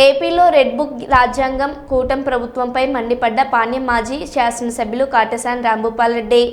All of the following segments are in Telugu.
ఏపీలో రెడ్ బుక్ రాజ్యాంగం కూటమి ప్రభుత్వంపై మండిపడ్డ పాణ్యం మాజీ శాసనసభ్యులు కాటసాని రాంభూపాల్ రెడ్డి.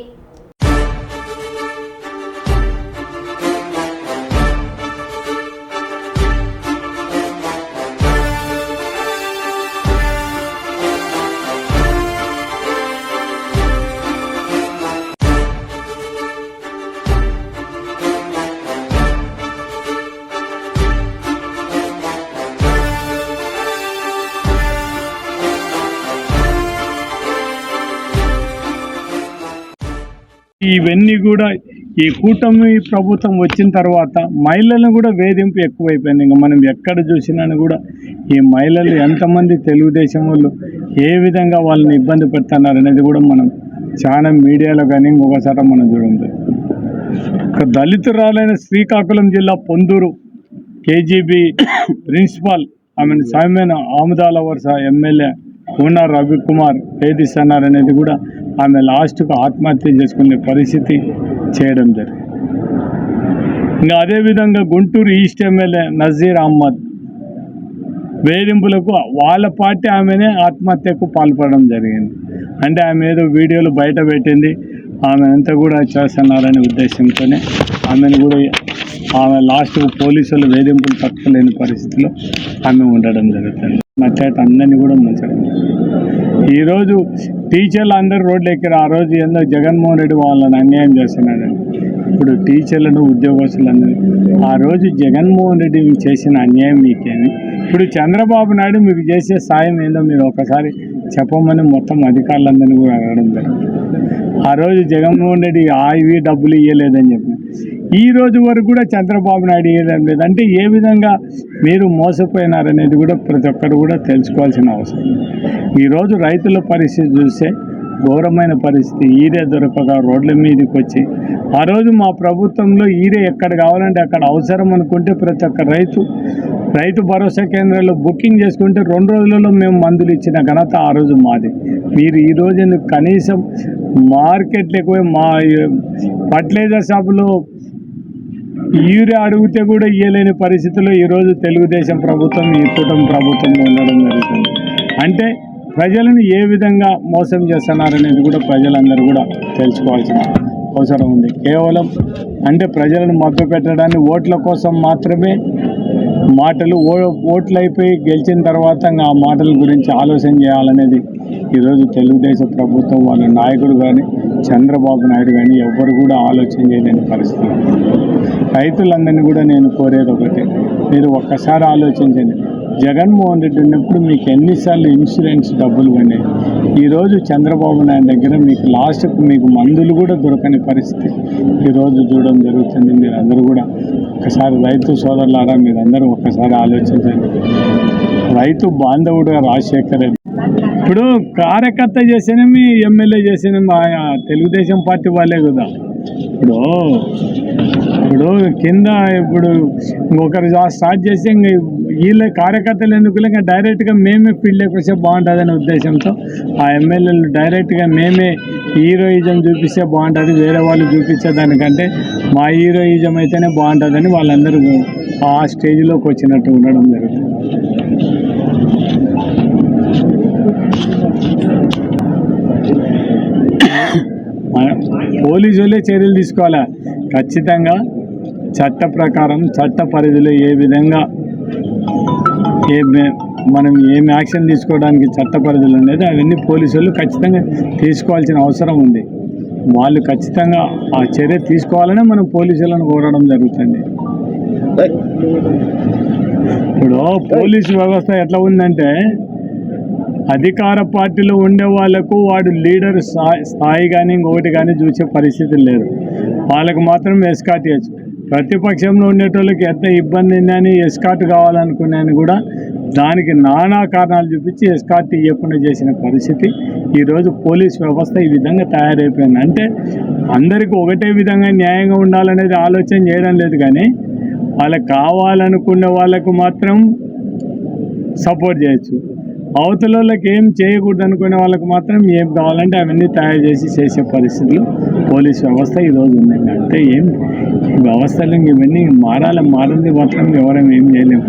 ఇవన్నీ కూడా ఈ కూటమి ప్రభుత్వం వచ్చిన తర్వాత మహిళలను కూడా వేధింపు ఎక్కువైపోయింది. ఇంకా మనం ఎక్కడ చూసినా కూడా ఈ మహిళలు ఎంతమంది తెలుగుదేశం వాళ్ళు ఏ విధంగా వాళ్ళని ఇబ్బంది పెడుతున్నారు అనేది కూడా మనం చాలా మీడియాలో కానీ ఇంకొకసారి మనం చూడండి ఒక దళితురాలైన శ్రీకాకుళం జిల్లా పొందూరు కేజీబీ ప్రిన్సిపాల్ ఆమెను సామ్యన ఆముదాల వరుస ఎమ్మెల్యే కూన రవికుమార్ వేధిస్తున్నారు అనేది కూడా ఆమె లాస్ట్కు ఆత్మహత్య చేసుకునే పరిస్థితి చేయడం జరిగింది. ఇంకా అదేవిధంగా గుంటూరు ఈస్ట్ ఎమ్మెల్యే నజీర్ అహ్మద్ వేధింపులకు వాళ్ళ పార్టీ ఆమెనే ఆత్మహత్యకు పాల్పడడం జరిగింది. అంటే ఆమె ఏదో వీడియోలు బయట పెట్టింది. ఆమె అంతా కూడా చేస్తున్నారనే ఉద్దేశంతోనే ఆమెను కూడా ఆమె లాస్ట్ పోలీసులు వేధింపులు తప్పలేని పరిస్థితిలో ఆమె ఉండడం జరుగుతుంది. నచ్చేట అందరినీ కూడా మంచిగా ఈరోజు టీచర్లు అందరూ రోడ్లు ఎక్కారు ఆ రోజు ఏందో జగన్మోహన్ రెడ్డి వాళ్ళని అన్యాయం చేస్తున్నాడు. ఇప్పుడు టీచర్లను ఉద్యోగస్తులందరూ. ఆ రోజు జగన్మోహన్ రెడ్డి మీకు చేసిన అన్యాయం మీకేమి? ఇప్పుడు చంద్రబాబు నాయుడు మీకు చేసే సాయం ఏందో మీరు ఒకసారి చెప్పమని మొత్తం అధికారులందరినీ కూడా అడగడం జరిగింది. ఆ రోజు జగన్మోహన్ రెడ్డి ఆ ఇవి డబ్బులు ఇవ్వలేదని చెప్పి ఈ రోజు వరకు కూడా చంద్రబాబు నాయుడు ఇవ్వడం లేదు. అంటే ఏ విధంగా మీరు మోసపోయినారనేది కూడా ప్రతి ఒక్కరు కూడా తెలుసుకోవాల్సిన అవసరం ఈరోజు రైతుల పరిస్థితి చూస్తే ఘోరమైన పరిస్థితి. ఈరే దొరకక రోడ్ల మీదకి వచ్చి ఆ రోజు మా ప్రభుత్వంలో ఈరే ఎక్కడ కావాలంటే అక్కడ అవసరం అనుకుంటే ప్రతి ఒక్క రైతు రైతు భరోసా కేంద్రాల్లో బుకింగ్ చేసుకుంటే రెండు రోజులలో మేము మందులు ఇచ్చిన ఘనత ఆ రోజు మాది. మీరు ఈ రోజు కనీసం మార్కెట్లోకి పోయి మా ఫర్టిలైజర్ షాపులో యూరియా అడిగితే కూడా ఇవ్వలేని పరిస్థితుల్లో ఈరోజు తెలుగుదేశం ప్రభుత్వం ఈ కూటమి ప్రభుత్వంలో ఉండడం జరుగుతుంది. అంటే ప్రజలను ఏ విధంగా మోసం చేస్తున్నారనేది కూడా ప్రజలందరూ కూడా తెలుసుకోవాల్సిన అవసరం ఉంది. కేవలం అంటే ప్రజలను మభ్య పెట్టడాన్ని ఓట్ల కోసం మాత్రమే మాటలు ఓ ఓట్లు అయిపోయి గెలిచిన తర్వాత ఆ మాటల గురించి ఆలోచన చేయాలనేది ఈరోజు తెలుగుదేశం ప్రభుత్వం వాళ్ళ నాయకుడు కానీ చంద్రబాబు నాయుడు కానీ ఎవ్వరు కూడా ఆలోచన చేయలేని పరిస్థితి. రైతులందరినీ కూడా నేను కోరేది ఒకటి మీరు ఒక్కసారి ఆలోచించండి. జగన్మోహన్ రెడ్డి ఉన్నప్పుడు మీకు ఎన్నిసార్లు ఇన్సూరెన్స్ డబ్బులు పడినాయి. ఈరోజు చంద్రబాబు నాయుడు దగ్గర మీకు లాస్ట్కు మీకు మందులు కూడా దొరకని పరిస్థితి. ఈరోజు చూడడం జరుగుతుంది మీరందరూ కూడా ఒకసారి రైతు సోదరులారా మీరందరూ ఒక్కసారి ఆలోచించండి. రైతు బాంధవుడుగా రాజశేఖర్ రెడ్డి ఇప్పుడు కార్యకర్త చేసినవి ఎమ్మెల్యే చేసినవి ఆయా తెలుగుదేశం పార్టీ వాళ్ళే కదా. ఇప్పుడు ఇప్పుడు కింద ఇప్పుడు ఒకరు స్టార్ట్ చేసి ఇంక వీళ్ళ కార్యకర్తలు ఎందుకు ఇంకా డైరెక్ట్గా మేమే ఫీల్డ్లోకి వస్తే బాగుంటుందనే ఉద్దేశంతో ఆ ఎమ్మెల్యేలు డైరెక్ట్గా మేమే హీరోయిజం చూపిస్తే బాగుంటుంది వేరే వాళ్ళు చూపించేదానికంటే మా హీరోయిజం అయితేనే బాగుంటుందని వాళ్ళందరూ ఆ స్టేజ్లోకి వచ్చినట్టు ఉండడం జరుగుతుంది. మన- పోలీసు వాళ్ళే చర్యలు తీసుకోవాలా? ఖచ్చితంగా చట్ట ప్రకారం చట్ట పరిధిలో ఏ విధంగా ఏ మనం ఏం యాక్షన్ తీసుకోవడానికి చట్ట పరిధులు ఉండేది అవన్నీ పోలీసు వాళ్ళు ఖచ్చితంగా తీసుకోవాల్సిన అవసరం ఉంది. వాళ్ళు ఖచ్చితంగా ఆ చర్య తీసుకోవాలనే మనం పోలీసులను కోరడం జరుగుతుంది. ఇప్పుడు పోలీసు వ్యవస్థ ఎట్లా ఉందంటే అధికార పార్టీలో ఉండే వాళ్ళకు వాడు లీడర్ స్థాయి స్థాయి కానీ ఇంకొకటి కానీ చూసే పరిస్థితి లేదు. వాళ్ళకు మాత్రం ఎస్కాట్ చేయొచ్చు ప్రతిపక్షంలో ఉండేటోళ్ళకి ఎంత ఇబ్బంది ఉందని ఎస్కాట్ కావాలనుకున్నాను కూడా దానికి నానా కారణాలు చూపించి ఎస్కాట్ ఇవ్వకుండా చేసిన పరిస్థితి. ఈరోజు పోలీస్ వ్యవస్థ ఈ విధంగా తయారైపోయింది. అంటే అందరికీ ఒకటే విధంగా న్యాయంగా ఉండాలనేది ఆలోచన చేయడం లేదు కానీ వాళ్ళకి కావాలనుకున్న వాళ్ళకు మాత్రం సపోర్ట్ చేయొచ్చు. అవతల వాళ్ళకి ఏం చేయకూడదు అనుకునే వాళ్ళకి మాత్రం ఏం కావాలంటే అవన్నీ తయారు చేసి చేసే పరిస్థితులు పోలీస్ వ్యవస్థ ఈరోజు ఉందండి. అంటే ఏం వ్యవస్థలు ఇవన్నీ మారాలి మారింది మాత్రం ఎవరం ఏం చేయలేము